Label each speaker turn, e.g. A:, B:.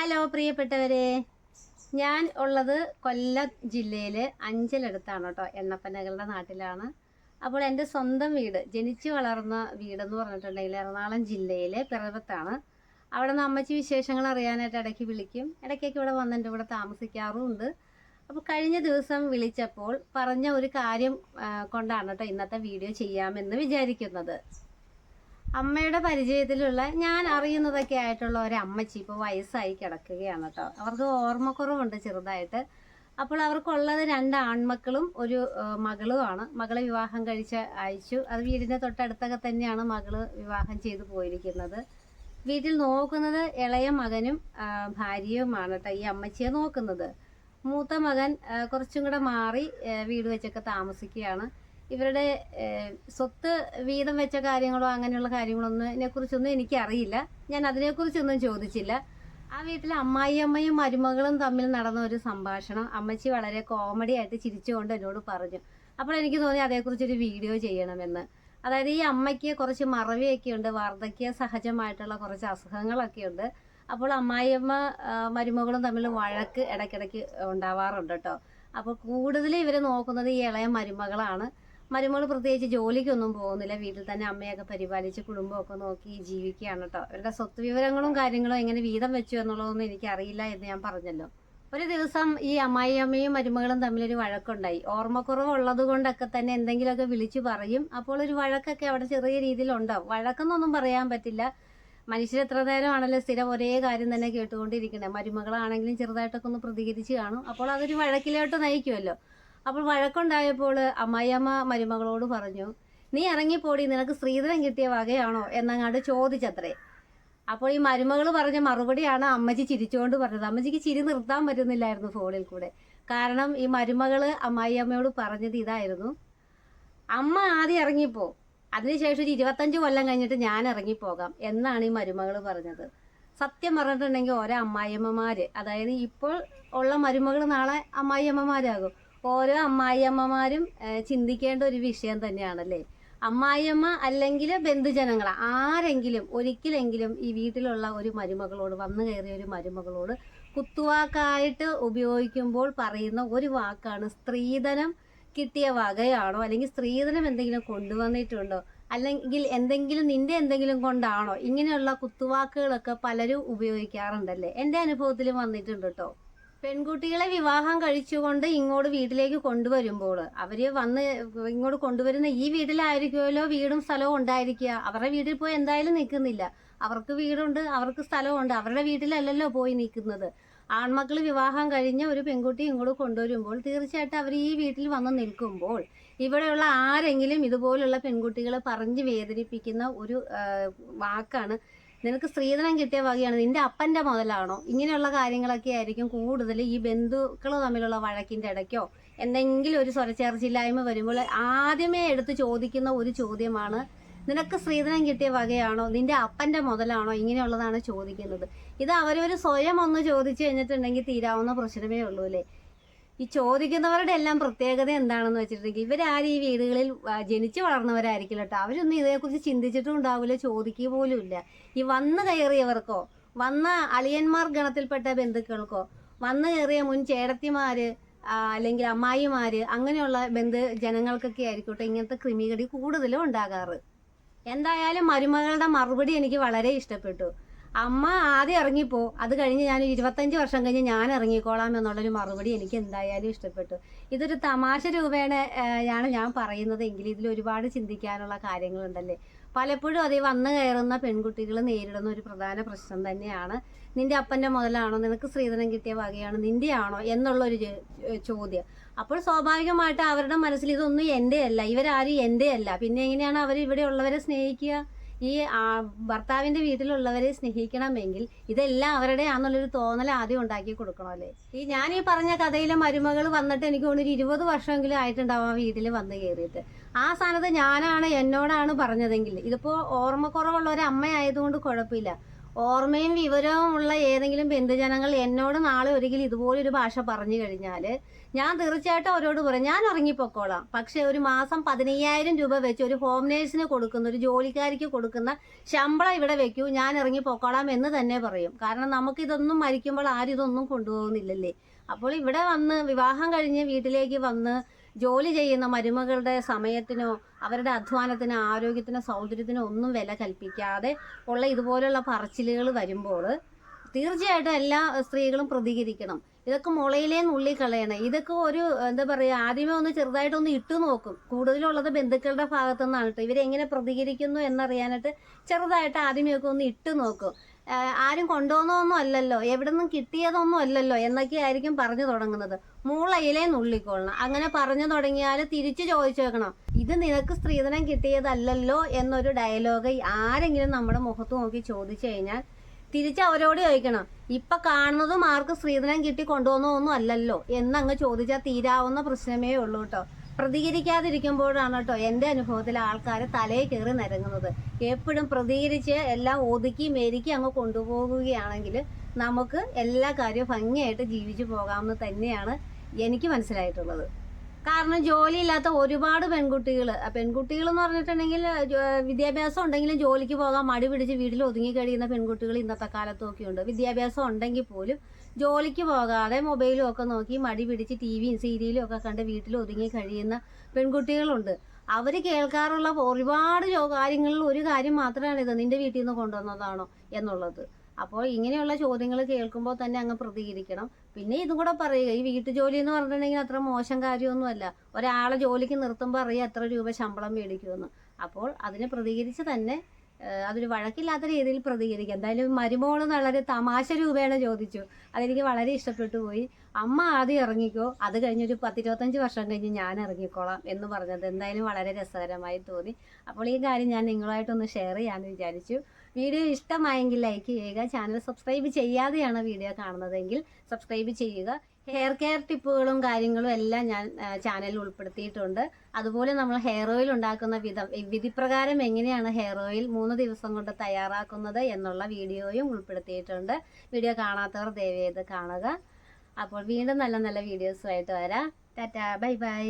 A: Hello പ്രിയപ്പെട്ടവരെ. ഞാൻ ഉള്ളത് കൊല്ലം ജില്ലയിൽ അഞ്ചലടുത്താണ് കേട്ടോ. എണ്ണപ്പനകളുടെ നാട്ടിലാണ്. അപ്പോൾ എന്റെ സ്വന്തം വീട് ജനിച്ചു വളർന്ന വീടെന്ന് പറഞ്ഞിട്ടുണ്ടെങ്കിൽ എറണാകുളം ജില്ലയിലെ പിറവത്താണ്. അവിടെ നിന്ന് അമ്മച്ചി വിശേഷങ്ങൾ അറിയാനായിട്ട് ഇടയ്ക്ക് വിളിക്കും. ഇടയ്ക്കൊക്കെ ഇവിടെ വന്ന് എന്റെ ഇവിടെ താമസിക്കാറുമുണ്ട്. അപ്പോൾ കഴിഞ്ഞ ദിവസം വിളിച്ചപ്പോൾ പറഞ്ഞ ഒരു കാര്യം കൊണ്ടാണ് കേട്ടോ ഇന്നത്തെ വീഡിയോ ചെയ്യാമെന്ന് വിചാരിക്കുന്നത്. അമ്മയുടെ പരിചയത്തിലുള്ള ഞാൻ അറിയുന്നതൊക്കെ ആയിട്ടുള്ള ഒരു അമ്മച്ചി ഇപ്പോൾ വയസ്സായി കിടക്കുകയാണ് കേട്ടോ. അവർക്ക് ഓർമ്മക്കുറവുണ്ട് ചെറുതായിട്ട്. അപ്പോൾ അവർക്കുള്ളത് രണ്ട് ആൺമക്കളും ഒരു മകളുമാണ്. മകളെ വിവാഹം കഴിച്ച് അയച്ചു. അത് വീടിന്റെ തൊട്ടടുത്തൊക്കെ തന്നെയാണ് മകൾ വിവാഹം ചെയ്തു പോയിരിക്കുന്നത്. വീട്ടിൽ നോക്കുന്നത് ഇളയ മകനും ഭാര്യയുമാണ് കേട്ടോ ഈ അമ്മച്ചിയെ നോക്കുന്നത്. മൂത്ത മകൻ കുറച്ചും കൂടെ മാറി വീട് വെച്ചൊക്കെ താമസിക്കുകയാണ്. ഇവരുടെ സ്വത്ത് വീതം വെച്ച കാര്യങ്ങളോ അങ്ങനെയുള്ള കാര്യങ്ങളൊന്നും ഇതിനെക്കുറിച്ചൊന്നും എനിക്കറിയില്ല. ഞാൻ അതിനെക്കുറിച്ചൊന്നും ചോദിച്ചില്ല. ആ വീട്ടിലെ അമ്മായിയമ്മയും മരുമകളും തമ്മിൽ നടന്ന ഒരു സംഭാഷണം അമ്മച്ചി വളരെ കോമഡി ആയിട്ട് ചിരിച്ചുകൊണ്ട് എന്നോട് പറഞ്ഞു. അപ്പോൾ എനിക്ക് തോന്നി അതേക്കുറിച്ചൊരു വീഡിയോ ചെയ്യണമെന്ന്. അതായത് ഈ അമ്മയ്ക്ക് കുറച്ച് മറവിയൊക്കെ ഉണ്ട് വാർദ്ധക്യ സഹജമായിട്ടുള്ള കുറച്ച് അസുഖങ്ങളൊക്കെ ഉണ്ട് അപ്പോൾ അമ്മായിയമ്മ മരുമകളും തമ്മിൽ വഴക്ക് ഇടയ്ക്കിടയ്ക്ക് ഉണ്ടാവാറുണ്ട് കേട്ടോ. അപ്പോൾ കൂടുതൽ ഇവർ നോക്കുന്നത് ഈ ഇളയ മരുമകളാണ്. മരുമകൾ പ്രത്യേകിച്ച് ജോലിക്കൊന്നും പോകുന്നില്ല. വീട്ടിൽ തന്നെ അമ്മയൊക്കെ പരിപാലിച്ച് കുടുംബമൊക്കെ നോക്കി ജീവിക്കുകയാണ് കേട്ടോ ഇവരുടെ സ്വത്ത് വിവരങ്ങളും കാര്യങ്ങളും എങ്ങനെ വീതം വെച്ചു എന്നുള്ളതൊന്നും എനിക്കറിയില്ല എന്ന് ഞാൻ പറഞ്ഞല്ലോ. ഒരു ദിവസം ഈ അമ്മായിയമ്മയും മരുമകളും തമ്മിലൊരു വഴക്കുണ്ടായി. ഓർമ്മക്കുറവ് ഉള്ളത് കൊണ്ടൊക്കെ തന്നെ എന്തെങ്കിലുമൊക്കെ വിളിച്ചു പറയും. അപ്പോൾ ഒരു വഴക്കൊക്കെ അവിടെ ചെറിയ രീതിയിൽ ഉണ്ടാവും. വഴക്കെന്നൊന്നും പറയാൻ പറ്റില്ല. മനുഷ്യർ എത്ര നേരമാണല്ലോ സ്ഥിരം ഒരേ കാര്യം തന്നെ കേട്ടുകൊണ്ടിരിക്കുന്നത് മരുമകളാണെങ്കിലും ചെറുതായിട്ടൊക്കെ ഒന്ന് പ്രതികരിച്ച് കാണും. അപ്പോൾ അതൊരു വഴക്കിലോട്ട് നയിക്കുമല്ലോ. അപ്പോൾ വഴക്കുണ്ടായപ്പോൾ അമ്മായിയമ്മ മരുമകളോട് പറഞ്ഞു നീ ഇറങ്ങിപ്പോടി നിനക്ക് സ്ത്രീധനം കിട്ടിയ വകയാണോ? എന്നങ്ങാണ്ട് ചോദിച്ചത്രേ. അപ്പോൾ ഈ മരുമകൾ പറഞ്ഞ മറുപടിയാണ് അമ്മച്ചി ചിരിച്ചുകൊണ്ട് പറഞ്ഞത്. അമ്മച്ചിക്ക് ചിരി നിർത്താൻ പറ്റുന്നില്ലായിരുന്നു ഫോണിൽ കൂടെ. കാരണം ഈ മരുമകൾ അമ്മായിയമ്മയോട് പറഞ്ഞത് ഇതായിരുന്നു അമ്മ ആദ്യം ഇറങ്ങിപ്പോ അതിനുശേഷം ഒരു ഇരുപത്തഞ്ച് കൊല്ലം കഴിഞ്ഞിട്ട് ഞാൻ ഇറങ്ങിപ്പോകാം എന്നാണ് ഈ മരുമകൾ പറഞ്ഞത്. സത്യം പറഞ്ഞിട്ടുണ്ടെങ്കിൽ ഓരോ അമ്മായിയമ്മമാര് അതായത് ഇപ്പോൾ ഉള്ള മരുമകൾ നാളെ അമ്മായിയമ്മമാരാകും. ഓരോ അമ്മായിയമ്മമാരും ചിന്തിക്കേണ്ട ഒരു വിഷയം തന്നെയാണല്ലേ? അമ്മായിയമ്മ അല്ലെങ്കിൽ ബന്ധുജനങ്ങൾ ആരെങ്കിലും ഒരിക്കലെങ്കിലും ഈ വീട്ടിലുള്ള ഒരു മരുമകളോട് വന്നു കയറിയ ഒരു മരുമകളോട് കുത്തുവാക്കായിട്ട് ഉപയോഗിക്കുമ്പോൾ പറയുന്ന ഒരു വാക്കാണ് സ്ത്രീധനം കിട്ടിയ വകയാണോ? അല്ലെങ്കിൽ സ്ത്രീധനം എന്തെങ്കിലും കൊണ്ടുവന്നിട്ടുണ്ടോ? അല്ലെങ്കിൽ എന്തെങ്കിലും നിന്റെ എന്തെങ്കിലും കൊണ്ടാണോ? ഇങ്ങനെയുള്ള കുത്തുവാക്കുകളൊക്കെ പലരും ഉപയോഗിക്കാറുണ്ടല്ലേ? എന്റെ അനുഭവത്തിലും വന്നിട്ടുണ്ട് കേട്ടോ പെൺകുട്ടികളെ വിവാഹം കഴിച്ചുകൊണ്ട് ഇങ്ങോട്ട് വീട്ടിലേക്ക് കൊണ്ടുവരുമ്പോൾ അവർ വന്ന് ഇങ്ങോട്ട് കൊണ്ടുവരുന്ന ഈ വീട്ടിലായിരിക്കുമല്ലോ വീടും സ്ഥലവും ഉണ്ടായിരിക്കുക. അവരുടെ വീട്ടിൽ പോയി എന്തായാലും നിൽക്കുന്നില്ല. അവർക്ക് വീടുണ്ട് അവർക്ക് സ്ഥലമുണ്ട്. അവരുടെ വീട്ടിലല്ലല്ലോ പോയി നിൽക്കുന്നത്. ആൺമക്കൾ വിവാഹം കഴിഞ്ഞ ഒരു പെൺകുട്ടി ഇങ്ങോട്ട് കൊണ്ടുവരുമ്പോൾ തീർച്ചയായിട്ടും അവർ ഈ വീട്ടിൽ വന്ന് നിൽക്കുമ്പോൾ ഇവിടെയുള്ള ആരെങ്കിലും ഇതുപോലുള്ള പെൺകുട്ടികളെ പറഞ്ഞ് വേദനിപ്പിക്കുന്ന ഒരു വാക്കാണ് നിനക്ക് സ്ത്രീധനം കിട്ടിയ വകയാണ്. നിന്റെ അപ്പന്റെ മുതലാണോ? ഇങ്ങനെയുള്ള കാര്യങ്ങളൊക്കെ ആയിരിക്കും കൂടുതൽ ഈ ബന്ധുക്കൾ തമ്മിലുള്ള വഴക്കിന്റെ ഇടയ്ക്കോ എന്തെങ്കിലും ഒരു സ്വരച്ചേർച്ചില്ലായ്മ വരുമ്പോൾ ആദ്യമേ എടുത്ത് ചോദിക്കുന്ന ഒരു ചോദ്യമാണ് നിനക്ക് സ്ത്രീധനം കിട്ടിയ വകയാണോ? നിന്റെ അപ്പന്റെ മുതലാണോ? ഇങ്ങനെയുള്ളതാണ് ചോദിക്കുന്നത്. ഇത് അവരവർ സ്വയം ഒന്ന് ചോദിച്ചു കഴിഞ്ഞിട്ടുണ്ടെങ്കിൽ തീരാവുന്ന പ്രശ്നമേ ഉള്ളൂ അല്ലേ? ഈ ചോദിക്കുന്നവരുടെ എല്ലാം പ്രത്യേകത എന്താണെന്ന് വെച്ചിട്ടുണ്ടെങ്കിൽ ഇവരാരും ഈ വീടുകളിൽ ജനിച്ചു വളർന്നവരായിരിക്കില്ല കേട്ടോ അവരൊന്നും ഇതേക്കുറിച്ച് ചിന്തിച്ചിട്ടും ഉണ്ടാവില്ല ചോദിക്കുക പോലും ഇല്ല. ഈ വന്നു കയറിയവർക്കോ വന്ന അളിയന്മാർ ഗണത്തിൽപ്പെട്ട ബന്ധുക്കൾക്കോ വന്നു കയറിയ മുൻ ചേടത്തിമാര് അല്ലെങ്കിൽ അമ്മായിമാര് അങ്ങനെയുള്ള ബന്ധു ജനങ്ങൾക്കൊക്കെ ആയിരിക്കട്ടെ ഇങ്ങനത്തെ ക്രിമികടി കൂടുതലും ഉണ്ടാകാറ്. എന്തായാലും മരുമകളുടെ മറുപടി എനിക്ക് വളരെ ഇഷ്ടപ്പെട്ടു. അമ്മ ആദ്യം ഇറങ്ങിപ്പോ. അത് കഴിഞ്ഞ് ഞാൻ ഇരുപത്തഞ്ച് വർഷം കഴിഞ്ഞ് ഞാൻ ഇറങ്ങിക്കോളാം എന്നുള്ളൊരു മറുപടി എനിക്ക് എന്തായാലും ഇഷ്ടപ്പെട്ടു. ഇതൊരു തമാശ രൂപേണ ആണ് ഞാൻ പറയുന്നത്. എങ്കിൽ ഇതിൽ ഒരുപാട് ചിന്തിക്കാനുള്ള കാര്യങ്ങളുണ്ടല്ലേ? പലപ്പോഴും അതേ വന്നു കയറുന്ന പെൺകുട്ടികൾ നേരിടുന്ന ഒരു പ്രധാന പ്രശ്നം തന്നെയാണ്. നിന്റെ അപ്പന്റെ മുതലാണോ? നിനക്ക് സ്ത്രീധനം കിട്ടിയ വകയാണ് നിന്റെ ആണോ എന്നുള്ളൊരു ചോദ്യം. അപ്പോൾ സ്വാഭാവികമായിട്ട് അവരുടെ മനസ്സിൽ ഇതൊന്നും എന്റെ അല്ല ഇവരാരും എന്റെ അല്ല പിന്നെ എങ്ങനെയാണ് അവർ ഇവിടെ ഉള്ളവരെ സ്നേഹിക്കുക? ഈ ഭർത്താവിന്റെ വീട്ടിലുള്ളവരെ സ്നേഹിക്കണമെങ്കിൽ ഇതെല്ലാം അവരുടെ ആണെന്നുള്ളൊരു തോന്നൽ ആദ്യം ഉണ്ടാക്കി കൊടുക്കണമല്ലേ ഈ ഞാൻ ഈ പറഞ്ഞ കഥയിലെ മരുമകൾ വന്നിട്ട് എനിക്ക് തോന്നുന്നു ഇരുപത് വർഷമെങ്കിലും ആയിട്ടുണ്ടാവും ആ വീട്ടിൽ വന്ന് കയറിയിട്ട്. ആ സ്ഥാനത്ത് ഞാനാണ് എന്നോടാണ് പറഞ്ഞതെങ്കിൽ ഇതിപ്പോ ഓർമ്മക്കുറവുള്ള ഒരു അമ്മയായതുകൊണ്ട് കുഴപ്പമില്ല. ഓർമ്മയും വിവരവും ഉള്ള ഏതെങ്കിലും ബന്ധുജനങ്ങൾ എന്നോട് നാളെ ഒരിക്കലും ഇതുപോലൊരു ഭാഷ പറഞ്ഞു കഴിഞ്ഞാൽ ഞാൻ തീർച്ചയായിട്ടും അവരോട് പറയും ഞാൻ ഇറങ്ങിപ്പോക്കോളാം പക്ഷെ ഒരു മാസം പതിനയ്യായിരം രൂപ വെച്ച് ഒരു ഹോം നേഴ്സിന് കൊടുക്കുന്ന ഒരു ജോലിക്കാരിക്ക് കൊടുക്കുന്ന ശമ്പളം ഇവിടെ വെക്കൂ ഞാൻ ഇറങ്ങിപ്പോക്കോളാം എന്ന് തന്നെ പറയും. കാരണം നമുക്കിതൊന്നും മരിക്കുമ്പോൾ ആരും ഇതൊന്നും കൊണ്ടുപോകുന്നില്ലല്ലേ. അപ്പോൾ ഇവിടെ വന്ന് വിവാഹം കഴിഞ്ഞ് വീട്ടിലേക്ക് വന്ന് ജോലി ചെയ്യുന്ന മരുമകളുടെ സമയത്തിനോ അവരുടെ അധ്വാനത്തിനോ ആരോഗ്യത്തിനോ സൗന്ദര്യത്തിനോ ഒന്നും വില കൽപ്പിക്കാതെ ഉള്ള ഇതുപോലുള്ള പറച്ചിലുകൾ വരുമ്പോൾ തീർച്ചയായിട്ടും എല്ലാ സ്ത്രീകളും പ്രതികരിക്കണം. ഇതൊക്കെ മുളയിലേ നുള്ളി കളയണം ഇതൊക്കെ ഒരു എന്താ പറയുക ആദ്യമേ ഒന്ന് ചെറുതായിട്ടൊന്ന് ഇട്ടു നോക്കും. കൂടുതലുള്ളത് ബന്ധുക്കളുടെ ഭാഗത്തു നിന്നാണ് കേട്ടോ. ഇവരെങ്ങനെ പ്രതികരിക്കുന്നു എന്നറിയാനായിട്ട് ചെറുതായിട്ട് ആദ്യമേ ഒക്കെ ഒന്ന് ഇട്ടു നോക്കും. ആരും കൊണ്ടുവന്നതൊന്നും അല്ലല്ലോ. എവിടെ നിന്നും കിട്ടിയതൊന്നും അല്ലല്ലോ എന്നൊക്കെ ആയിരിക്കും പറഞ്ഞു തുടങ്ങുന്നത്. മൂളയിലേ നുള്ളിക്കൊള്ളണം അങ്ങനെ പറഞ്ഞു തുടങ്ങിയാൽ തിരിച്ചു ചോദിച്ചു വെക്കണം. ഇത് നിനക്ക് സ്ത്രീധനം കിട്ടിയതല്ലല്ലോ എന്നൊരു ഡയലോഗ് ആരെങ്കിലും നമ്മുടെ മുഖത്ത് നോക്കി ചോദിച്ചു കഴിഞ്ഞാൽ തിരിച്ച് അവരോട് ചോദിക്കണം. ഇപ്പൊ കാണുന്നതും ആർക്ക് സ്ത്രീധനം കിട്ടി കൊണ്ടുവന്നതൊന്നും അല്ലല്ലോ എന്നങ്ങ് ചോദിച്ചാൽ തീരാവുന്ന പ്രശ്നമേ ഉള്ളൂ കേട്ടോ പ്രതികരിക്കാതിരിക്കുമ്പോഴാണ് കേട്ടോ എന്റെ അനുഭവത്തിൽ ആൾക്കാർ തലയിൽ കയറി നിരങ്ങുന്നത്. എപ്പോഴും പ്രതികരിച്ച് എല്ലാം ഒതുക്കി മെരുക്കി അങ്ങ് കൊണ്ടുപോകുകയാണെങ്കിൽ നമുക്ക് എല്ലാ കാര്യവും ഭംഗിയായിട്ട് ജീവിച്ചു പോകാമെന്ന് തന്നെയാണ് എനിക്ക് മനസ്സിലായിട്ടുള്ളത്. കാരണം ജോലി ഇല്ലാത്ത ഒരുപാട് പെൺകുട്ടികൾ പെൺകുട്ടികൾ എന്ന് പറഞ്ഞിട്ടുണ്ടെങ്കിൽ വിദ്യാഭ്യാസം ഉണ്ടെങ്കിലും ജോലിക്ക് പോകാൻ മടി പിടിച്ച് വീട്ടിൽ ഒതുങ്ങി കഴിയുന്ന പെൺകുട്ടികൾ ഇന്നത്തെ കാലത്തൊക്കെ ഉണ്ട്. വിദ്യാഭ്യാസം ഉണ്ടെങ്കിൽ പോലും ജോലിക്ക് പോകാതെ മൊബൈലും ഒക്കെ നോക്കി മടി പിടിച്ച് ടി വിയും സീരിയലും ഒക്കെ കണ്ട് വീട്ടിൽ ഒതുങ്ങി കഴിയുന്ന പെൺകുട്ടികളുണ്ട്. അവർ കേൾക്കാറുള്ള ഒരുപാട് കാര്യങ്ങളിൽ ഒരു കാര്യം മാത്രമാണ് ഇത്. നിന്റെ വീട്ടിൽ നിന്ന് കൊണ്ടുവന്നതാണോ എന്നുള്ളത്. അപ്പോൾ ഇങ്ങനെയുള്ള ചോദ്യങ്ങൾ കേൾക്കുമ്പോൾ തന്നെ അങ്ങ് പ്രതികരിക്കണം. പിന്നെ ഇതും കൂടെ പറയുക ഈ വീട്ടു ജോലി എന്ന് പറഞ്ഞിട്ടുണ്ടെങ്കിൽ അത്ര മോശം കാര്യമൊന്നുമല്ല. ഒരാളെ ജോലിക്ക് നിർത്തുമ്പോൾ അറിയാം എത്ര രൂപ ശമ്പളം മേടിക്കുമെന്ന്. അപ്പോൾ അതിനെ പ്രതികരിച്ച് തന്നെ അതൊരു വഴക്കില്ലാത്ത രീതിയിൽ പ്രതികരിക്കുക. എന്തായാലും മരുമോൾ വളരെ തമാശ രൂപേണ ചോദിച്ചു. അതെനിക്ക് വളരെ ഇഷ്ടപ്പെട്ടു പോയി. അമ്മ ആദ്യം ഇറങ്ങിക്കോ അത് കഴിഞ്ഞൊരു പത്തിരുപത്തഞ്ച് വർഷം കഴിഞ്ഞ് ഞാൻ ഇറങ്ങിക്കോളാം എന്ന് പറഞ്ഞത് എന്തായാലും വളരെ രസകരമായി തോന്നി. അപ്പോൾ ഈ കാര്യം ഞാൻ നിങ്ങളുമായിട്ടൊന്ന് ഷെയർ ചെയ്യാമെന്ന് വിചാരിച്ചു. വീഡിയോ ഇഷ്ടമായെങ്കിൽ ലൈക്ക് ചെയ്യുക. ചാനൽ സബ്സ്ക്രൈബ് ചെയ്യാതെയാണ് വീഡിയോ കാണുന്നതെങ്കിൽ സബ്സ്ക്രൈബ് ചെയ്യുക. ഹെയർ കെയർ ടിപ്പുകളും കാര്യങ്ങളും എല്ലാം ഞാൻ ചാനലിൽ ഉൾപ്പെടുത്തിയിട്ടുണ്ട്. അതുപോലെ നമ്മൾ ഹെയർ ഓയിൽ ഉണ്ടാക്കുന്ന വിധം വിധിപ്രകാരം എങ്ങനെയാണ് ഹെയർ ഓയിൽ മൂന്ന് ദിവസം കൊണ്ട് തയ്യാറാക്കുന്നത് എന്നുള്ള വീഡിയോയും ഉൾപ്പെടുത്തിയിട്ടുണ്ട്. വീഡിയോ കാണാത്തവർ ദയവേത് കാണുക. അപ്പോൾ വീണ്ടും നല്ല നല്ല വീഡിയോസുമായിട്ട് വരാം. Tata bye bye